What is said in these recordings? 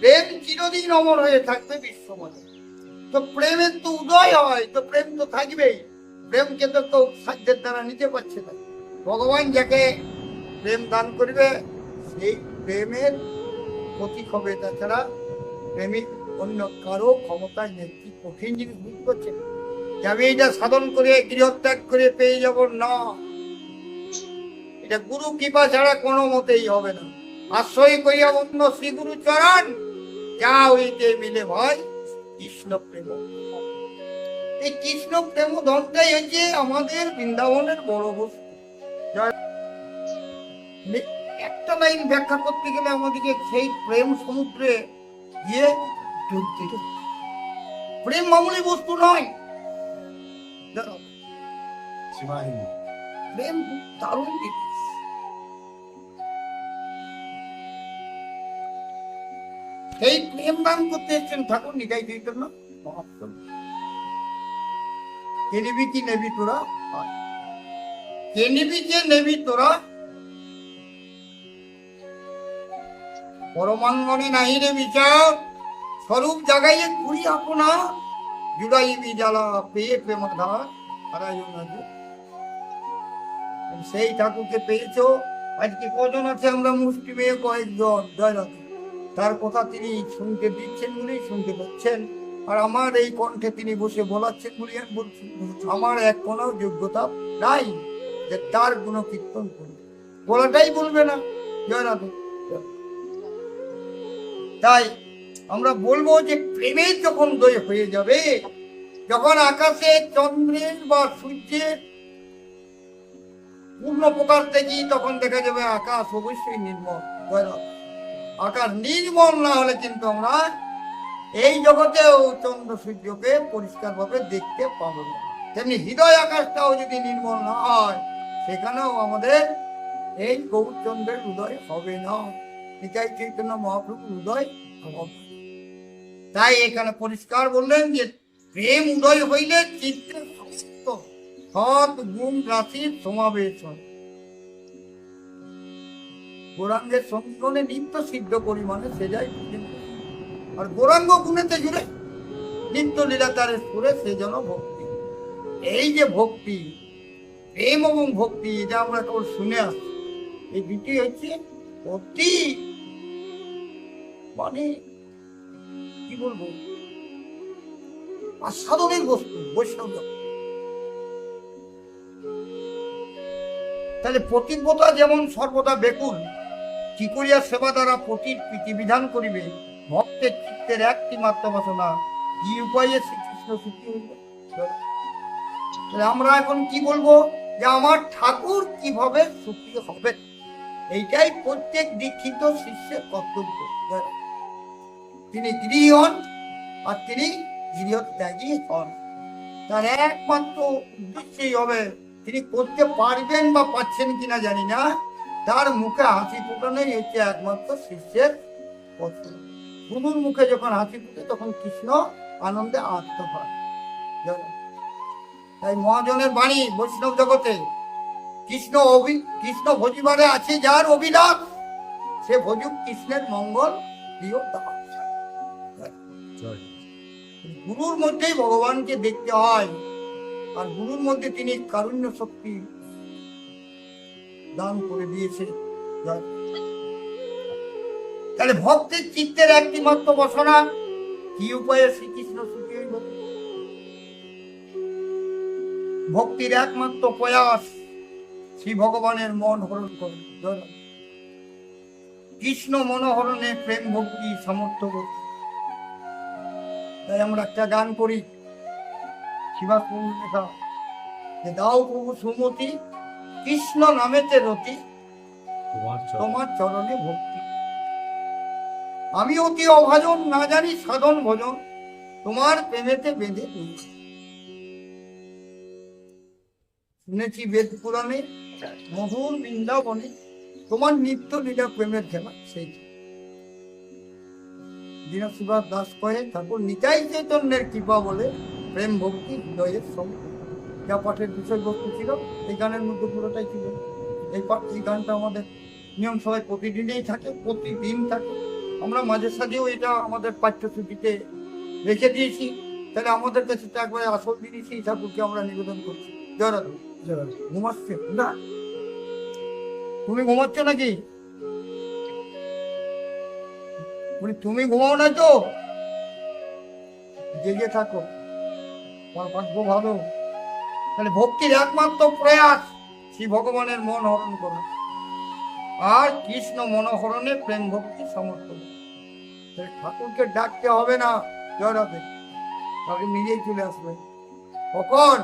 প্রেম চিরদিন অমর হয়ে থাকবে বিশ্বময় তো প্রেমের তো উদয় হয়, তো প্রেম তো থাকবেই। প্রেমকে তো কেউ সাধ্যের দ্বারা নিতে পারছে না। ভগবান যাকে প্রেম দান করবে, সেই প্রেমের প্রতীক হবে। তাছাড়া প্রেমিক অন্য কারও ক্ষমতায় নেই কি কঠিন জিনিস বুঝতে পারছেন যে আমি এটা সাধন করে, গৃহত্যাগ করে পেয়ে যাব না। এটা গুরু কৃপা ছাড়া কোনো মতেই হবে না। আশ্রয় করিয়া অন্য শ্রী গুরু চরণ যা হইতে মিলে ভাই কৃষ্ণ প্রেম। এই কৃষ্ণ প্রেম ধনটাই হচ্ছে আমাদের বৃন্দাবনের বড় বস্তু। একটা লাইন ব্যাখ্যা করতে গেলে আমাদেরকে সেই প্রেম সমুদ্রে গিয়ে ডুবতে হবে। প্রেম মামুলি বস্তু নয়। প্রেম দারুণ সেই প্রেম দান করতে এসছেন ঠাকুর চৈতন্য মহাপ্রভু কে তোরা? নিবি তোরা? পরমাঙ্গনে নাহি রে বিচার। স্বরূপ ঘুরি জ্বালা পেয়ে না সেই ঠাকুরকে পেয়েছ। আজকে কজন আছে আমরা মুষ্টি মেয়ে কয়েকজন? জয়নাথ তার কথা তিনি শুনতে দিচ্ছেন বলেই শুনতে পাচ্ছেন। আর আমার এই কণ্ঠে তিনি বসে বলাচ্ছেন বলে আমি বলছি, আমার এক কোনো যোগ্যতা নাই যে তার গুণ কীর্তন করবে। বলাটাই বলবে না জয়নাথ তাই আমরা বলব যে প্রেমে যখন দই হয়ে যাবে, যখন আকাশে চন্দ্রের বা সূর্যের পূর্ণ প্রকাশ দেখি, তখন দেখা যাবে আকাশ অবশ্যই নির্মল। জয়নাথ। আকাশ নির্মল না হলে কিন্তু আমরা এই জগতেও চন্দ্র সূর্যকে পরিষ্কারভাবে দেখতে পাবো না। তেমনি হৃদয় আকাশটাও যদি নির্মল না হয়, সেখানেও আমাদের এই গৌরচন্দ্রের উদয় হবে না। নিতাই চৈতন্য মহাপ্রভুর উদয় হবে তাই এখানে পরিষ্কার বললেন যে, প্রেম উদয় হইলে চিত্তে সৎ গুণ রাশির সমাবেশ হয়। গোরাঙ্গের সংকলনে নিত্য সিদ্ধ পরিমাণে সে যায় পর্যন্ত। আর গোরাঙ্গ গুণেতে জুড়ে নিত্য লীলাতারের সুরে সে যেন ভক্তি। এই যে ভক্তি, প্রেম এবং ভক্তি, এটা আমরা কেবল শুনে আসছি। এই দুটি হচ্ছে অতি মানে কি বলব? আস্বাদনের বস্তু, বৈষ্ণব। তাহলে প্রতিব্রতা যেমন সর্বদা বেকুল কি করিয়া সেবা দ্বারা পতির প্রীতি বিধান করিবে, ভক্তের চিত্তের একটি মাত্র বাসনা, কি উপায়ে শ্রীকৃষ্ণ সুখী হইল? আমরা এখন কি বলব? যে আমার ঠাকুর কীভাবে সুখী হবে? এইটাই প্রত্যেক দীক্ষিত শিষ্যের কর্তব্য। তিনি গৃহী হন আর তিনি গৃহত্যাগী হন। তার একমাত্র উদ্দেশ্যই হবে, তিনি করতে পারবেন বা পাচ্ছেন কিনা জানি না। তার মুখে হাসি ফোটানোই হচ্ছে একমাত্র শিষ্যের কর্তব্য গুরুর মুখে যখন হাসি ফুটে তখন কৃষ্ণ আনন্দে আত্ম হয়। তাই মহাজনের বাণী বৈষ্ণব জগতে কৃষ্ণ অভি কৃষ্ণ ভজিবারে আছে যার অভিলাষ সে ভজুক কৃষ্ণের মঙ্গল প্রিয় দাস গুরুর মধ্যেই ভগবানকে দেখতে হয় আর গুরুর মধ্যে তিনি কারুণ্য শক্তি দান করে দিয়েছে। তাহলে ভক্তের চিত্তের একটি মাত্র বসনা, কি উপায়ে শ্রীকৃষ্ণ সুখী ভক্তির একমাত্র প্রয়াস শ্রী ভগবানের মন হরণ করে। কৃষ্ণ মনোহরণে প্রেম ভক্তি সামর্থ্য ভক্তি তাই আমরা একটা গান করি। শিবাস লেখা যে দাও প্রভু সুমতি কৃষ্ণ নামেতে রতি তোমার চরণে ভক্তি। আমি অতি অভাজন না জানি সাধন ভজন তোমার প্রেমেতে বেঁধে শুনেছি বেদ পুরাণে মধুর বৃন্দাবনে তোমার নিত্য লীলা প্রেমের খেলা সেই দীন সুভাষ দাস কয়ে ঠাকুর নিতাই চৈতন্যের কৃপা বলে প্রেম ভক্তি হৃদয়ের সঙ্গে। যা পাঠের বিষয়বস্তু ছিল এই গানের মধ্যে পুরোটাই ছিল। এই পাঠ এই গানটা আমাদের নিয়ম সবাই প্রতিদিনেই থাকে প্রতিদিন থাকে। আমরা মাঝে সাঝেও এটা আমাদের পাঠ্যসূচিতে রেখে দিয়েছি। তাহলে আমাদের কাছে তো একবারে আসল জিনিসই ঠাকুরকে আমরা নিবেদন করছি। জয় রাধু। ঘুমাচ্ছে? না। তুমি ঘুমাচ্ছ নাকি? বলি তুমি ঘুমাও না তো? জেগে থাকো। তোমার ভাগ্য ভালো। তাহলে ভক্তির একমাত্র প্রয়াস শ্রী ভগবানের মন হরণ করো। আর কৃষ্ণ মনোহরণে প্রেম ভক্তি সমর্থন ঠাকুরকে ডাকতে হবে না জড়াবে ঠাকুর নিজেই চলে আসবে। কখন?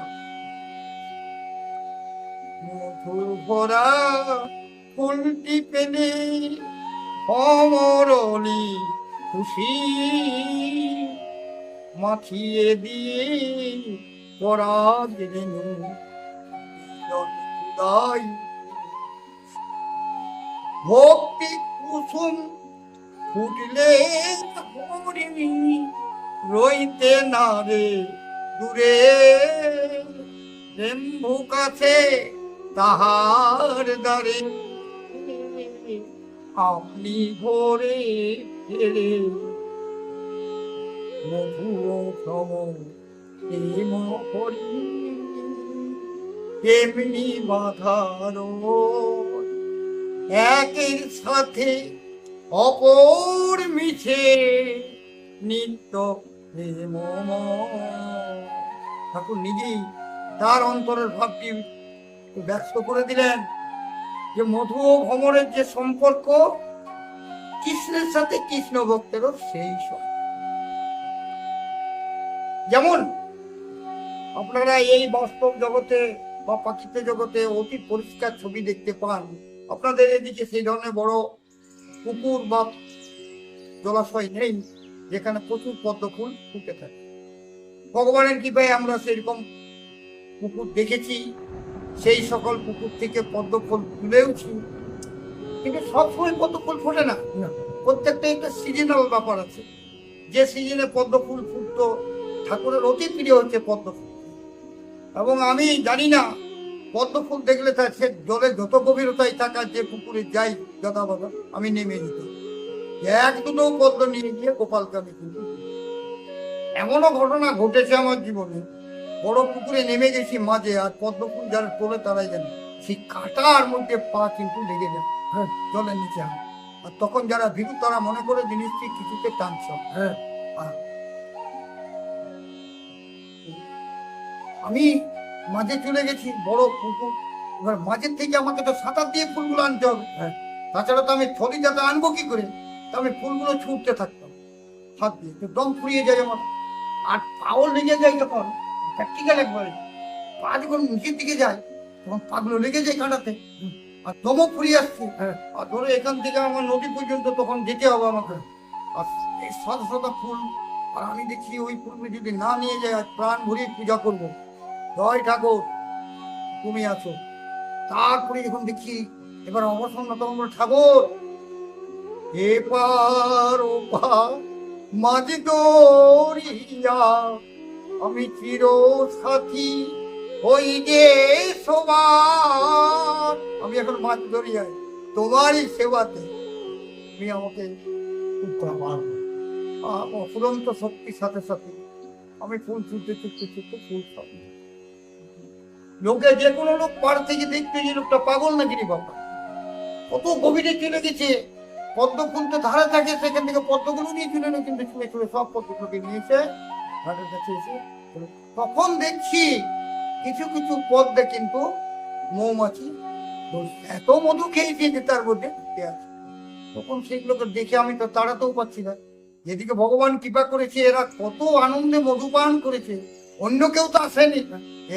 মধুর ভরা ফুলটি পেলে অমরলি খুশি মাখিয়ে দিয়ে পরাগ রেণু ভক্তি কুসুম ফুটলে হরিণী রইতে না রে দূরে। রেম্বু কাছে তাহার দ্বারে আপনি ভোরে ফেরে। মধুর ভ্রম প্রেম তেমনি বাধার একের সাথে অপর মিছে নিত্য প্রেম। ঠাকুর নিজেই তার অন্তরের ভাবটি ব্যস্ত করে দিলেন যে মধু ও ভ্রমণের যে সম্পর্ক, কৃষ্ণের সাথে কৃষ্ণ ভক্তেরও সেই সব যেমন আপনারা এই বাস্তব জগতে বা পাখিতে জগতে অতি পরিষ্কার ছবি দেখতে পান। আপনাদের এদিকে সেই ধরনের বড় পুকুর বা জলাশয় নেই যেখানে প্রচুর পদ্ম ফুল ফুটে থাকে। ভগবানের কৃপায় আমরা সেরকম পুকুর দেখেছি। সেই সকল পুকুর থেকে পদ্ম ফুল তুলেওছি কিন্তু সবসময় পদ্ম ফুল ফোটে না। প্রত্যেকটা একটা সিজনাল ব্যাপার আছে। যে সিজনে পদ্ম ফুল ফুটতো ঠাকুরের অতি প্রিয় হচ্ছে পদ্ম ফুল। এবং আমি জানি না পদ্ম ফুল দেখলে তার সে জলে যত গভীরতায় থাকা যে পুকুরে যাই যথা বাধা আমি নেমে যেত এক দুটো পদ্ম নিয়ে গিয়ে গোপালকে আমি কিন্তু এমনও ঘটনা ঘটেছে আমার জীবনে। বড় পুকুরে নেমে গেছি মাঝে আর পদ্ম ফুল যারা তোলে তারাই জানে। সেই কাটার মধ্যে পা কিন্তু লেগে যায়। হ্যাঁ জলের নিচে আর তখন যারা ভীরু তারা মনে করে জিনিসটি কিছুতে টানছে। হ্যাঁ। আমি মাঝে চলে গেছি বড় পুকুর এবার মাঝের থেকে আমাকে তো সাঁতার দিয়ে ফুলগুলো আনতে হবে। হ্যাঁ। তাছাড়া তো আমি থলি যাতে আনব কি করে? তা আমি ফুলগুলো ছুটতে থাকতাম হাত দিয়ে। তো দম ফুরিয়ে যায় আমার। আর পাও লেগে যায় তখন প্র্যাকটিক্যাল একবারে। পা যখন নিচের দিকে যায় তখন পাগুলো লেগে যায় কাঁটাতে। আর দমও ফুরিয়ে আসছে। আর ধরো এখান থেকে আমার নদী পর্যন্ত তখন যেতে হবে আমাকে। আর এই শত শত ফুল আর আমি দেখছি ওই ফুলগুলো যদি না নিয়ে যায় আর প্রাণ ভরিয়ে পূজা করব। জয় ঠাকুর, তুমি আছো। তারপরে যখন দেখি, এবার অবসন্ন তখন ঠাকুর এপার ওপার মাঝি দরিয়া, আমি চির সাথী ওই যে সবার। আমি এখন মাছ দরিয়ায়, তোমারই সেবাতে। তুমি আমাকে অফুরন্ত শক্তির সাথে সাথে আমি ফুল ছুটতে ছুটতে ছুটতে ফুল খাব লোকে যে কোনো লোক পার থেকে দেখতে যে লোকটা পাগল নাকি রে বাবা? কত গভীরে চলে গেছে। পদ্ম ফুল তো ধারে থাকে, সেখান থেকে পদ্মগুলো নিয়ে চলে না কিন্তু ছুঁড়ে ছুঁড়ে সব পদ্মগুলোকে নিয়েছে ঘাটের কাছে এসে তখন দেখছি কিছু কিছু পদ্মে কিন্তু মৌমাছি। এত মধু খেয়েছে যে তার মধ্যে তখন সেগুলোকে দেখে আমি তো তাড়াতেও পাচ্ছি না। যেদিকে ভগবান কৃপা করেছে, এরা কত আনন্দে মধুপান করেছে। অন্য কেউ তো আসেনি।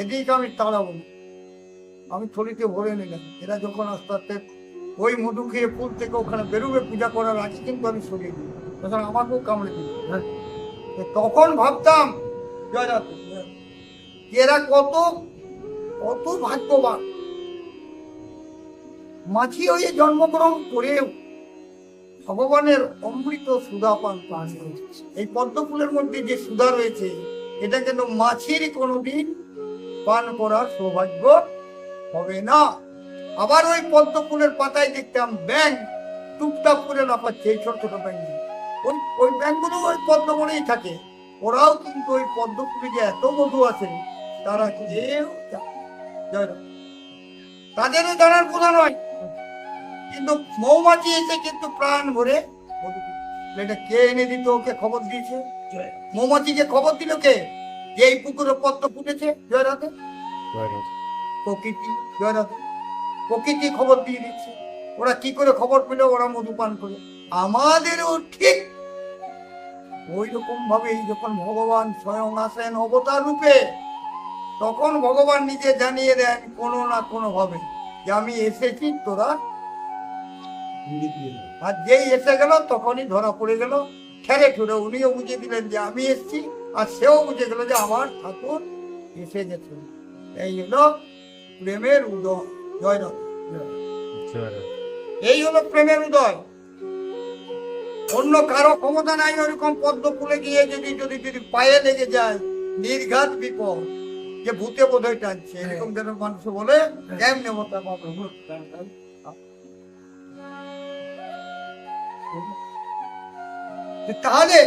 এদিকে আমি তাড়াবো আমি থলিতে ভরে নিলাম। এরা যখন আস্তে আস্তে ওই মধু খেয়ে ফুল থেকে ওখানে বেরোবে পূজা করার আগে কিন্তু আমি সরিয়ে দিই তখন আমাকেও কামড়ে দিল তখন ভাবতাম। এরা কত কত ভাগ্যবান। মাছি হয়ে জন্মগ্রহণ করেও ভগবানের অমৃত সুধা পান এই পদ্ম ফুলের মধ্যে যে সুধা রয়েছে এটা যেন মাছির কোনোদিন পান করার সৌভাগ্য হবে না। আবার ওই পদ্ম ফুলের পাতায় দেখতাম ব্যাং টুকটাক করে লাফাচ্ছে এই ছোট ছোট ব্যাং ওই ওই ব্যাংকগুলো ওই পদ্মবনেই থাকে। ওরাও কিন্তু ওই পদ্ম ফুলে যে এত মধু আছে, তারা কেউ। তাদেরও জানার কথা নয়, কিন্তু মৌমাছি এসে কিন্তু প্রাণ ভরে এটা কে এনে দিত, ওকে খবর দিয়েছে? মৌমাছিকে খবর দিল কে? যে এই পুকুরে পদ্ম ফুটেছে জয় রাধে জয়নাথ প্রকৃতি জয় রাধে প্রকৃতি খবর দিয়ে দিচ্ছে। ওরা কি করে খবর পেল? ওরা মধুপান করে। আমাদেরও ঠিক ওই রকম ভাবে যখন ভগবান স্বয়ং আসেন অবতার রূপে তখন ভগবান নিজে জানিয়ে দেন কোনো না কোনো ভাবে যে আমি এসেছি তোরা। আর যেই এসে গেল তখনই ধরা পড়ে গেল। ঠেলে ঠুরে উনিও বুঝে দিলেন যে আমি এসেছি আর সেও বুঝে গেল যে আমার ঠাকুর এসে গেছে এই হলো প্রেমের উদয় জয় রাধে। জয়নাথ এই হলো প্রেমের উদয়। অন্য কারও ক্ষমতা নাই ওরকম পদ্ম ফুলে গিয়ে যদি যদি যদি পায়ে লেগে যায় নির্ঘাত বিপদ যে ভূতে বোধহয় টানছে এরকম যেন মানুষ বলে কেমনে মতো তাহলে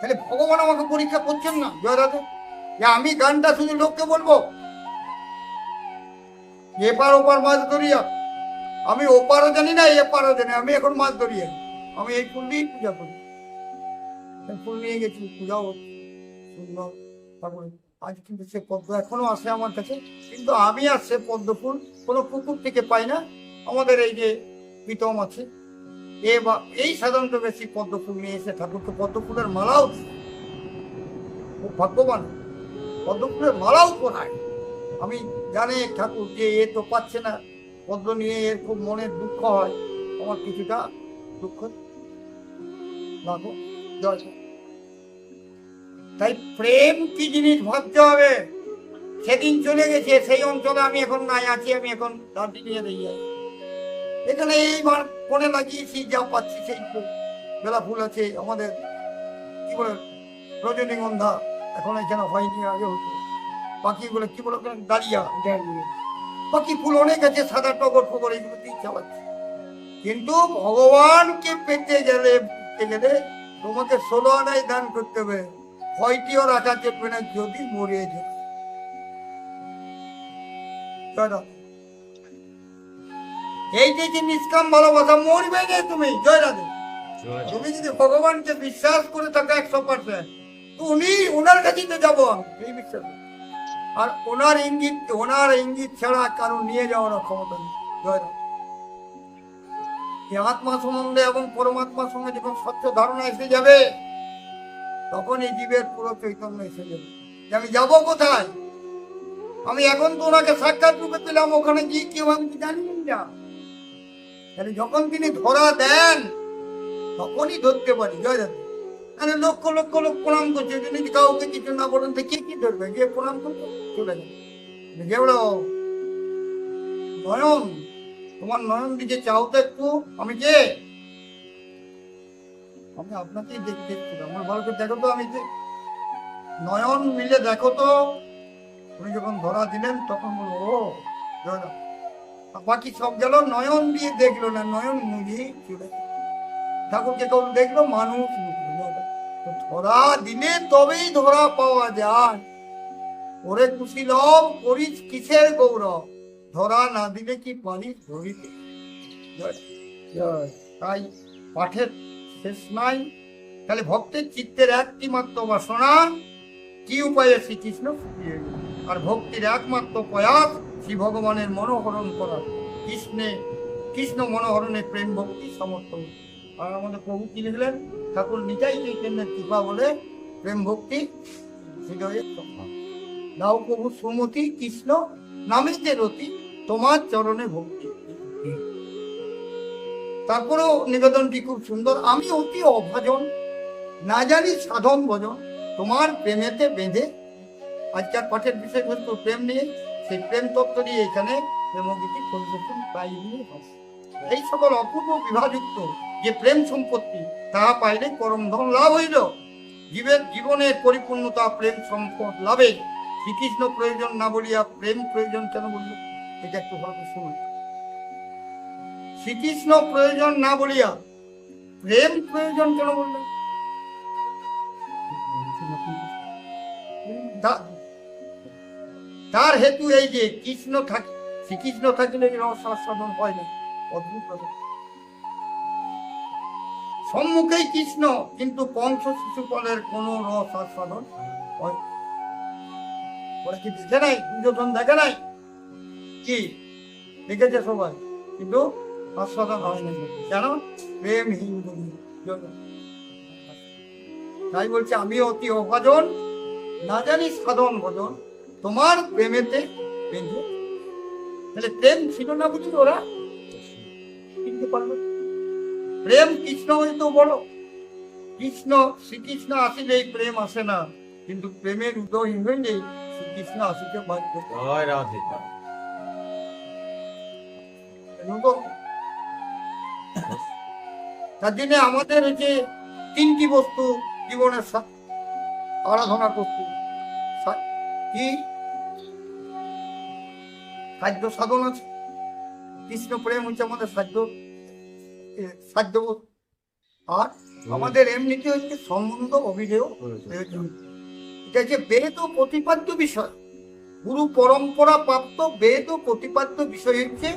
তাহলে ভগবান আমাকে পরীক্ষা করছেন না জয় রাধে যে আমি গানটা শুধু লোককে বলব? এপার ওপার মাছ ধরিয়া। আমি ওপারও জানি না, এপারও জানি আমি এখন মাছ ধরিয়া আমি এই ফুল দিয়েই পূজা করি। ফুল নিয়ে গেছি পূজাও সুন্দর তারপরে আজ কিন্তু সে পদ্ম এখনও আসে আমার কাছে, কিন্তু আমি আর সে পদ্ম ফুল কোনো পুকুর থেকে পাই না। আমাদের এই যে প্রীতম আছে এই সাধারণত বেশি পদ্মফুল নিয়ে এসে ঠাকুরকে পদ্ম ফুলের মালাও দেয়। খুব ভাগ্যবান। পদ্ম ফুলের মালাও পরায় আমি জানি ঠাকুর যে এ তো পাচ্ছে না। পদ্ম নিয়ে এর খুব মনের দুঃখ হয়। আমার কিছুটা দুঃখ লাগো জয়। তাই প্রেম কি জিনিস ভাবতে হবে? সেদিন চলে গেছে, সেই অঞ্চলে আমি এখন নাই, আছি আমি এখন দার্জিলিংয়ে দাঁড়িয়ে আছি। এখানে এইবার ফোনে লাগিয়েছি যা পাচ্ছি সেই বেলা ফুল আছে আমাদের কি বলে রজনীগন্ধা এখন এখানে হয়নি আগে হতো। বাকিগুলো কি বলে দাঁড়িয়া বাকি ফুল অনেক আছে সাদা টগর ফগর এইগুলো দিয়ে চালাচ্ছে কিন্তু ভগবানকে পেতে গেলে পেতে গেলে তোমাকে ষোলো আনাই দান করতে হবে। ভয়টিও রাখা চেপবে না যদি মরে যায়। রাধে। এইটাই যে নিষ্কাম ভালোবাসা মরবে যে তুমি? জয় রাধে। তুমি যদি ভগবানকে বিশ্বাস করে থাকো একশো পার্সেন্ট উনি ওনার কাছেই তো যাব এই বিশ্বাস। আর ওনার ইঙ্গিত ওনার ইঙ্গিত ছাড়া কারও নিয়ে যাওয়ার ক্ষমতা নেই। জয়। এই আত্মা সম্বন্ধে এবং পরমাত্মার সঙ্গে যখন স্বচ্ছ ধারণা এসে যাবে তখন এই জীবের পুরো চৈতন্য এসে যাবে। যে আমি যাব কোথায়? আমি এখন তো ওনাকে সাক্ষাৎ রূপে পেলাম ওখানে গিয়ে কেউ আমি জানি না। যখন তিনি ধরা দেন, তখনই ধরতে পারি, জয় দাদা লক্ষ লক্ষ লোক প্রণাম করছে যদি কাউকে কিছু না বলেন, তো কে কি ধরবে? গিয়ে প্রণাম করবে? চলে যাবে নয়ন, তোমার নয়ন দিকে চাও তো একটু, আমি কে? আমি আপনাকেই দেখতে। আমার ভালো করে দেখো তো, আমি যে নয়ন মিলে দেখো তো, উনি যখন ধরা দিলেন, তখন বলব, ও, জয় রাম। আর বাকি সব গেল নয়ন দিয়ে দেখল না নয়ন মুড়িয়ে চলে ঠাকুরকে কেউ দেখল মানুষ ধরা দিলে তবেই ধরা পাওয়া যায়। ওরে কুশীলম করিস কিসের গৌরব? ধরা না দিলে কি পারিস ধরিতে? তাই পাঠের শেষ নাই। তাহলে ভক্তের চিত্তের একটি মাত্র বাসনা কি উপায়ে শ্রীকৃষ্ণ ফুটিয়ে গেল? আর ভক্তির একমাত্র প্রয়াস শ্রী ভগবানের মনোহরণ করা কৃষ্ণে, কৃষ্ণ মনোহরণে প্রেম ভক্তি সমর্থন। আর আমাদের প্রভু কি লিখলেন? ঠাকুর নিতাই চৈতন্যের কৃপা বলে প্রেম ভক্তি। দাও প্রভু সুমতি কৃষ্ণ, নামে যে রতি, তোমার চরণে ভক্তি। তারপরেও নিবেদনটি খুব সুন্দর, আমি অতি অভাজন, না জানি সাধন ভজন, তোমার প্রেমেতে বেঁধে আজকের পাঠের বিষয়বস্তু, প্রেম নিয়ে, সেই প্রেম তত্ত্ব নিয়ে এখানে প্রেমগীতি পরিবেশন নিয়ে এই সকল অপূর্ব বিভাযুক্ত যে প্রেম সম্পত্তি, তাহা পাইলে পরম ধন লাভ হইল। জীবের জীবনের পরিপূর্ণতা, প্রেম সম্পদ লাভে। শ্রীকৃষ্ণ প্রয়োজন না বলিয়া প্রেম প্রয়োজন কেন বলল? এটা একটু ভালো শুনুন। শ্রীকৃষ্ণ প্রয়োজন না বলিয়া প্রেম প্রয়োজন কেন বললেন? তার হেতু এই যে কৃষ্ণ থাকে শ্রীকৃষ্ণ থাকলে এই রস আস্বাদন হয় না অদ্ভুত। সম্মুখেই কৃষ্ণ, কিন্তু কংস শিশুপালের কোন রস আস্বাদন হয়। ওরা কি দেখে নাই দুর্যোধন দেখে নাই কি দেখেছে সবাই, কিন্তু আস্বাদন হয় না কেন প্রেমহীন বলি জন্য। তাই বলছে, আমি অতি অভাজন, না জানি সাধন ভজন তোমার প্রেমেতে বেঁধে। তাহলে প্রেম ছিল না বুঝি ওরা? চিনতে পারল। প্রেম কৃষ্ণ হয়তো বড় কৃষ্ণ শ্রীকৃষ্ণ আসিলেই প্রেম আসে না। কিন্তু প্রেমের উদয় হইলে শ্রীকৃষ্ণ আসিতে বাধ্য। জয় রাধে। তার জন্য আমাদের এই যে তিনটি বস্তু জীবনের আরাধনা করতে কি? খাদ্য সাধন আছে। কৃষ্ণ প্রেম হচ্ছে আমাদের সাধ্য। সাধ্য আর আমাদের এমনিতে হচ্ছে সম্বন্ধ অভিধেয় এটা যে বেদ ও প্রতিপাদ্য বিষয়। গুরু পরম্পরা প্রাপ্ত বেদ ও প্রতিপাদ্য বিষয় হচ্ছে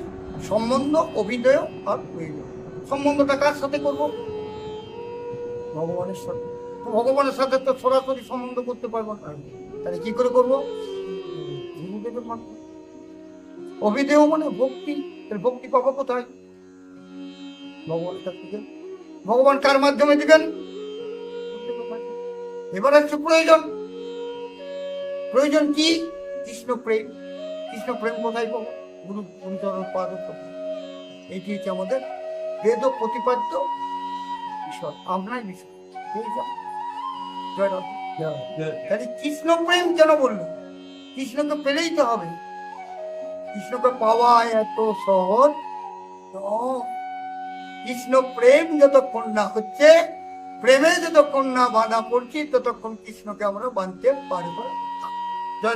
সম্বন্ধ অভিনয় আর প্রয়োজন সম্বন্ধটা কার সাথে করব? ভগবানের সাথে। তো ভগবানের সাথে তো সরাসরি সম্বন্ধ করতে পারব না। তাহলে কি করে করব? গুরুদেবের মাধ্যমে। অভিদেয় মানে ভক্তি তাহলে ভক্তি পাবো কোথায়? ভগবানের কাছ থেকে? ভগবান কার মাধ্যমে দিবেন? এবার হচ্ছে প্রয়োজন। প্রয়োজন কি? কৃষ্ণ প্রেম। কৃষ্ণ প্রেম কোথায় পাবো? গুরু গুরুচরণ পাদ এটি হচ্ছে আমাদের বেদ প্রতিপাদ্য বিষয় আমরাই বিষয়। জয় রাম। তাহলে কৃষ্ণ প্রেম কেন বলল? কৃষ্ণকে পেলেই তো হবে। কৃষ্ণকে পাওয়া এত সহজ? কৃষ্ণ প্রেম যতক্ষণ না হচ্ছে প্রেমে যতক্ষণ না বাধা পড়ছি, ততক্ষণ কৃষ্ণকে আমরা বাঁধতে পারব। জয়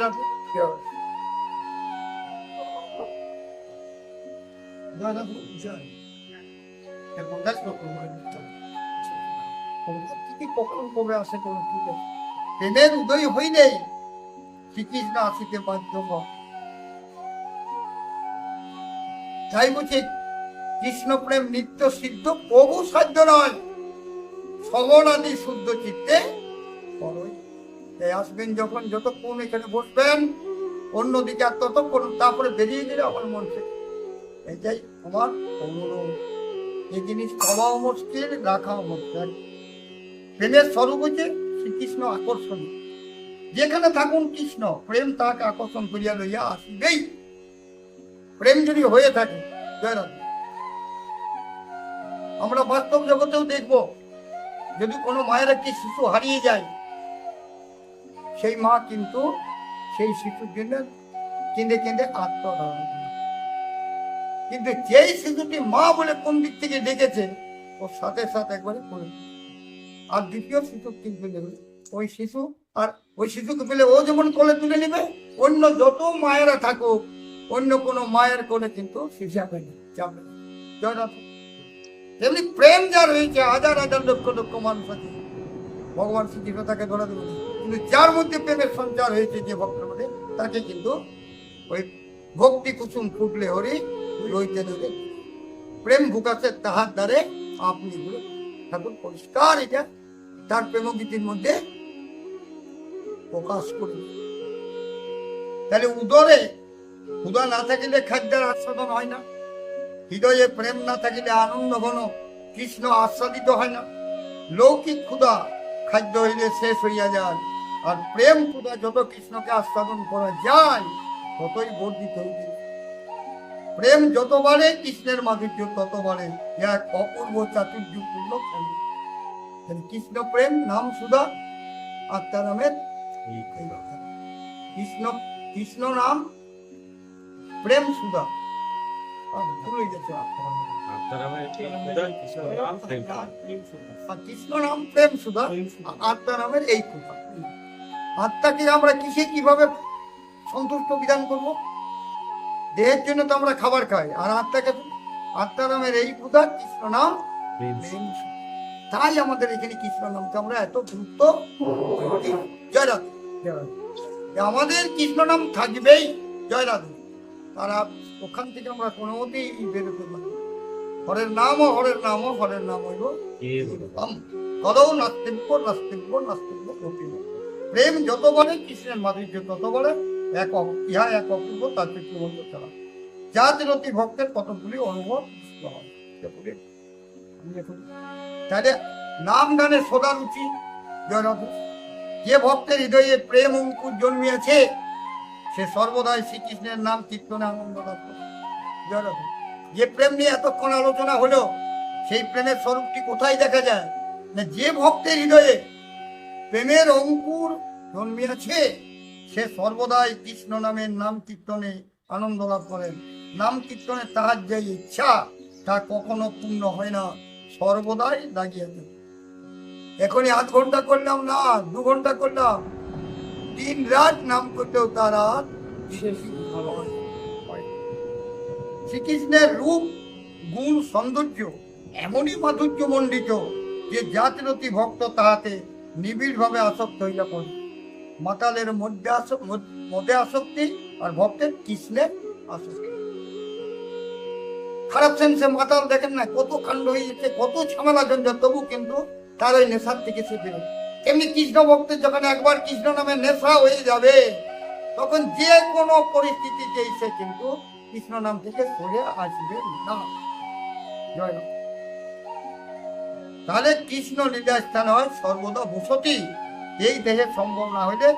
শ্রীকৃষ্ণ আসিতে বাধ্য হয় তাই বলছে কৃষ্ণ প্রেম নিত্য সিদ্ধ, প্রভু সাধ্য নয়। আদি শুদ্ধ চিত্তে তাই আসবেন যখন, যতক্ষণ এখানে বসবেন, অন্যদিকে আর ততক্ষণ তারপরে বেরিয়ে গেলে আমার মন থেকে। এটাই আমার অনুরোধ। এই জিনিস পাওয়াও মুশকিল, রাখাও মুশকিল। প্রেমের স্বরূপ হচ্ছে শ্রীকৃষ্ণ আকর্ষণীয় যেখানে থাকুন কৃষ্ণ, প্রেম তাকে আকর্ষণ করিয়া লইয়া আসবেই। প্রেম যদি হয়ে থাকে জয়রাধ আমরা বাস্তব জগতেও দেখব, যদি কোনো মায়ের একটি শিশু হারিয়ে যায়, সেই মা কিন্তু সেই শিশুর জন্য কেঁদে কেঁদে আত্মদান কিন্তু যেই শিশুটি মা বলে কোন দিক থেকে ডেকেছে ওর সাথে সাথে একবারে করে আর দ্বিতীয় শিশু কিন্তু নেবে ওই শিশু, আর ওই শিশুকে পেলে ও যেমন কোলে তুলে নেবে, অন্য যত মায়েরা থাকুক অন্য কোনো মায়ের কোলে কিন্তু শিশু যাবে না যাবে না। তেমনি প্রেম যার হয়েছে হাজার হাজার লক্ষ লক্ষ মানুষ আছে। ভগবান শ্রীকৃষ্ণ তাকে ধরা দেবে কিন্তু যার মধ্যে প্রেমের সঞ্চার হয়েছে যে ভক্তের মধ্যে তাকে কিন্তু ওই ভক্তি কুসুম ফুটলে হরি, রইতে দেবে প্রেম ভুকাছে তাহার দ্বারে, আপনি ঠাকুর, পরিষ্কার এটা। তার প্রেমগীতির মধ্যে প্রকাশ করবে তাহলে উদরে ক্ষুদা না থাকিলে খাদ্যের আস্বাদন হয় না। হৃদয়ে প্রেম না থাকিলে আনন্দ ঘন কৃষ্ণ আস্বাদিত হয় না। লৌকিক ক্ষুদা খাদ্য হইলে শেষ হইয়া যায় আর প্রেম ক্ষুদা যত কৃষ্ণকে আস্বাদন করা যায় ততই বর্ধিত হইতে প্রেম যত বাড়ে কৃষ্ণের মাধুর্য তত বাড়ে এক অপূর্ব চাতুর্যপূর্ণ প্রেম কৃষ্ণ প্রেম নাম সুধা আত্মারামের। কৃষ্ণ কৃষ্ণ নাম প্রেম সুধা গেছে। কৃষ্ণ নাম প্রেম সুধা আত্মা নামের এই কথা। আত্মাকে আমরা কিসে কীভাবে সন্তুষ্ট বিধান করব? দেহের জন্য তো আমরা খাবার খাই আর আত্মাকে আত্মা নামের এই ক্ষুধা কৃষ্ণ নাম। তাই আমাদের এখানে কৃষ্ণ নামকে আমরা এত গুরুত্ব। জয় রাধে। আমাদের কৃষ্ণ নাম থাকবেই। জয় রাধে। তারা ওখান থেকে আমরা কোনো মতেই বেরোতে পারি হরের নামও হরের নামও হরের নাম হইল কদৌ নাস্তিব্য নাস্তিব্য নাস্তিব্য কপিল প্রেম যত বলে কৃষ্ণের মাধুর্য তত বলে একক ইহা এক অপূর্ব তার চক্রবর্ত ছাড়া জাতিরতি ভক্তের কতগুলি অনুভব? হয় তাহলে নাম গানের সদা রুচি জয়নাথ যে ভক্তের হৃদয়ে প্রেম অঙ্কুর জন্মিয়েছে সে সর্বদাই শ্রীকৃষ্ণের নাম কীর্তনে আনন্দ লাভ যে প্রেম নিয়ে এতক্ষণ আলোচনা হলো, সেই প্রেমের স্বরূপটি কোথায় দেখা যায়? না, যে ভক্তের হৃদয়ে প্রেমের অঙ্কুর জন্মিয়াছে, সে সর্বদাই কৃষ্ণ নামের নাম কীর্তনে আনন্দ লাভ করেন নাম কীর্তনে তাহার যে ইচ্ছা, তা কখনো পূর্ণ হয় না, সর্বদাই লাগিয়ে থাকে এখনই আধ ঘণ্টা করলাম না, দু ঘণ্টা করলাম। দিন রাত নাম করতেও তার। শ্রীকৃষ্ণের রূপ গুণ সৌন্দর্য এমনই মাধুর্য মণ্ডিত যে জাতিরতি ভক্ত তাহাতে নিবিড় ভাবে আসক্ত হইয়া পড়ে মাতালের মধ্যে মধ্যে আসক্তি আর ভক্তের কৃষ্ণের আসক্তি। খারাপ সেন্সে মাতাল দেখেন না কত কাণ্ড হয়েছে কত ঝামেলা জঞ্জট তবু কিন্তু তার ওই নেশার থেকে সে বেরোয়। এমনি কৃষ্ণ ভক্তের যখন একবার কৃষ্ণ নামে নেশা হয়ে যাবে, তখন যে কোনো পরিস্থিতিতে সে কিন্তু কৃষ্ণ নাম থেকে সরে আসবে না। জয় তাহলে কৃষ্ণ লীলা স্থান হয় সর্বদা বসতি। এই দেহে সম্ভব না হইলে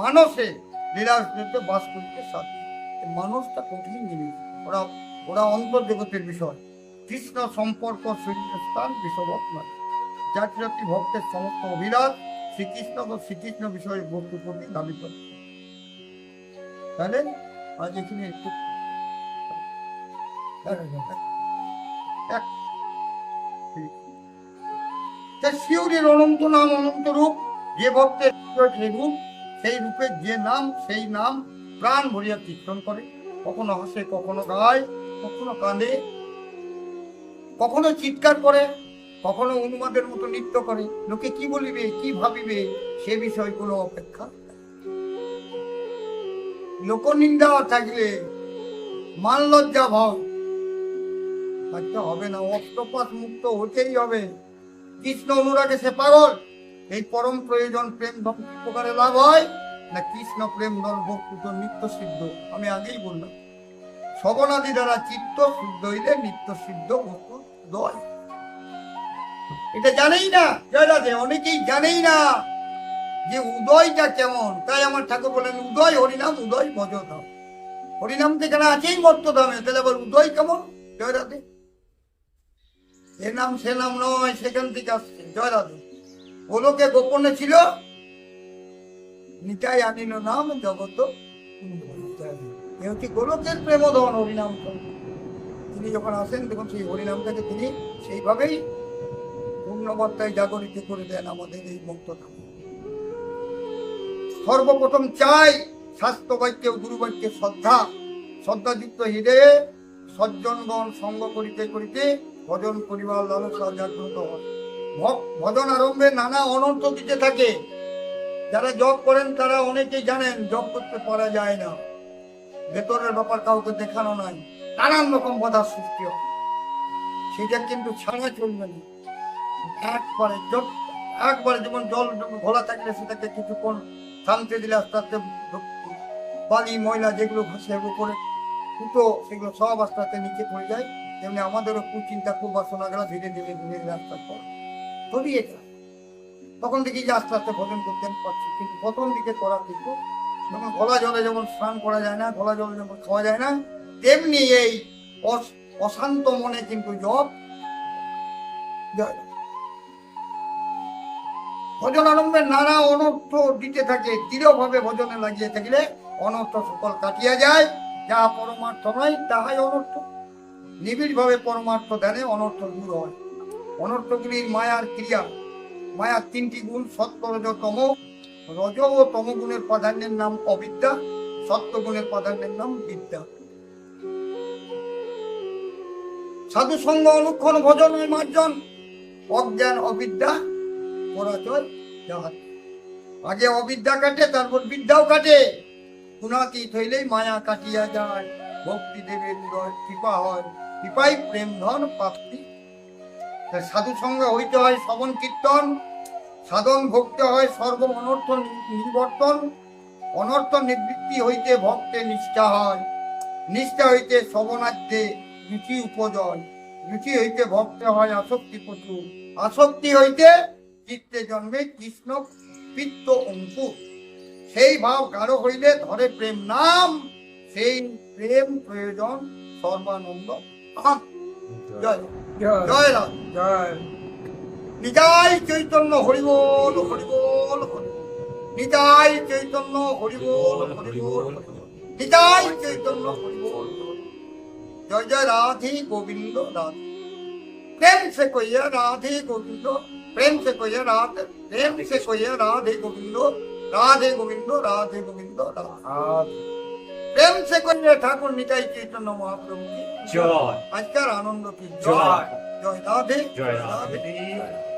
মানুষে লীলা বাস করতে সাথে মানুষটা কঠিন জিনিস। ওরা ওরা অন্তর্জগতের বিষয়। কৃষ্ণ সম্পর্ক শূন্য স্থান বিষবত নয়। জাতি ভক্তের সমস্ত অভিলাষ শ্রীকৃষ্ণ ও শ্রীকৃষ্ণ বিষয়ে প্রতি দাবি করে। তাহলে আজ এখানে একটু শিউরের অনন্ত নাম, অনন্ত রূপ, যে ভক্তের যে রূপ, সেই রূপে যে নাম, সেই নাম প্রাণ ভরিয়া কীর্তন করে। কখনো হাসে, কখনো গায়, কখনো কাঁদে, কখনো চিৎকার করে। কখনো উন্মাদের মতো নৃত্য করে? লোকে কি বলিবে, কি ভাবিবে? সে বিষয় কোনো অপেক্ষা? লোকনিন্দা থাকলে মান লজ্জা ভয় থাকতে হবে না অষ্টপাত মুক্ত হতেই হবে। কৃষ্ণ অনুরাগে সে পাগল। এই পরম প্রয়োজন প্রেম প্রকারে লাভ হয়? না কৃষ্ণ প্রেম দল ভক্ত নিত্য সিদ্ধ? আমি আগেই বললাম। সবনাদি দ্বারা চিত্ত শুদ্ধ হইলে নিত্য সিদ্ধ ভক্ত দয়। এটা জানেই না জয়রাধে অনেকেই জানেই না যে উদয়টা কেমন। তাই আমার ঠাকুর বলেন উদয়, হরিনাম, উদয় ভজধাম হরিনাম তো এখানে আছেই মর্তধামে, তাহলে আবার উদয় কেমন জয়রাধে এ নাম সে নাম নয়, সেখান থেকে আসছে জয় রাধে গোলকে গোপনে ছিল, নিতাই আনিল নাম, জগত এ হচ্ছে গোলকের প্রেমধন হরিনাম। তিনি যখন আসেন তখন সেই হরিনামটাকে তিনি সেইভাবেই পূর্ণবত্তায় জাগরিত করে দেন আমাদের এই মুক্তটা সর্বপ্রথম চাই স্বাস্থ্য বাক্যে ও গুরুবাক্যে শ্রদ্ধা। শ্রদ্ধাযুক্ত হৃদয়ে সজ্জনগণ সঙ্গ করিতে করিতে ভজন পরিবার লালসা জাগ্রত ভজন আরম্ভে নানা অনন্ত দিতে থাকে। যারা জব করেন তারা অনেকেই জানেন জব করতে পারা যায় না। ভেতরের ব্যাপার কাউকে দেখানো নাই। নানান রকম বাধার সৃষ্টি হয়। সেটা কিন্তু ছাড়া চলবে না। একবারে একবারে যেমন জল ঘোলা থাকলে সেটাকে কিছুক্ষণ থামতে দিলে আস্তে আস্তে বালি, ময়লা যেগুলো ঘষে উপরে ফুটো, সেগুলো সব আস্তে আস্তে নিচে পড়ে যায়। তেমনি আমাদেরও কুচিন্তা খুব বাসনা গেল ধীরে ধীরে ধীরে ধীরে আস্তে আস্তে তবেই এটা তখন দেখি যে আস্তে আস্তে ভোজন করতে পারছি। কিন্তু প্রথম দিকে করা কিন্তু যখন গলা জলে যেমন স্নান করা যায় না ঘোলা জলে যেমন খাওয়া যায় না, তেমনি এই অশান্ত মনে কিন্তু জব জয়। ভজন আরম্ভে নানা অনর্থ দিতে থাকে দৃঢ়ভাবে ভজনে লাগিয়ে থাকলে অনর্থ সকল কাটিয়া যায়, যা পরমার্থ নয়, তাহাই অনর্থ। নিবিড়ভাবে পরমার্থ ধ্যানে অনর্থ দূর হয়। অনর্থগুলির মায়ার ক্রিয়া, মায়ার তিনটি গুণ সত্য রজ তম রজ ও তম গুণের প্রাধান্যের নাম অবিদ্যা সত্য গুণের প্রাধান্যের নাম বিদ্যা। সাধু সঙ্গ অনুক্ষণ, ভজন মার্জন অজ্ঞান, অবিদ্যা আগে অবিদ্যা কাটে, তারপর বিদ্যাও কাটে। গুণাতীত হইলেই মায়া কাটিয়া যায়। ভক্তি দেবের উদয়, কৃপা হয়, কৃপাই প্রেম, ধন, প্রাপ্তি। সাধু সঙ্গে হইতে হয় শ্রবণ, কীর্তন। সাধন ভক্তি হয় সর্ব অনর্থ নিবর্তন। অনর্থ নিবৃত্তি হইতে ভক্তে নিষ্ঠা হয়। নিষ্ঠা হইতে শ্রবণার্থে রুচি উপজয়। রুচি হইতে ভক্তে হয় আসক্তি প্রচুর আসক্তি হইতে চিত্তে জন্মে কৃষ্ণ পিত্ত অঙ্কুর সেই ভাব গাঢ় হইলে ধরে প্রেম নাম সেই প্রেম প্রয়োজন সর্বানন্দ। জয়। জয়। রাম। জয়। নিতাই চৈতন্য হরিবোল হরিবোল নিতাই চৈতন্য হরিবোল হরিবোল। নিতাই চৈতন্য হরিবোল। জয় জয় রাধে গোবিন্দ রাধে। প্রেম সে কইয়া রাধে গোবিন্দ। প্রেম সে কইয়া রাধে প্রেম সে কইয়া রাধে গোবিন্দ রাধে গোবিন্দ রাধে গোবিন্দ প্রেম সে কইয়া ঠাকুর নিতাই চৈতন্য মহাপ্রভু জয়। আজকের আনন্দ কি? জয়। জয় রাধে। জয় রাধে।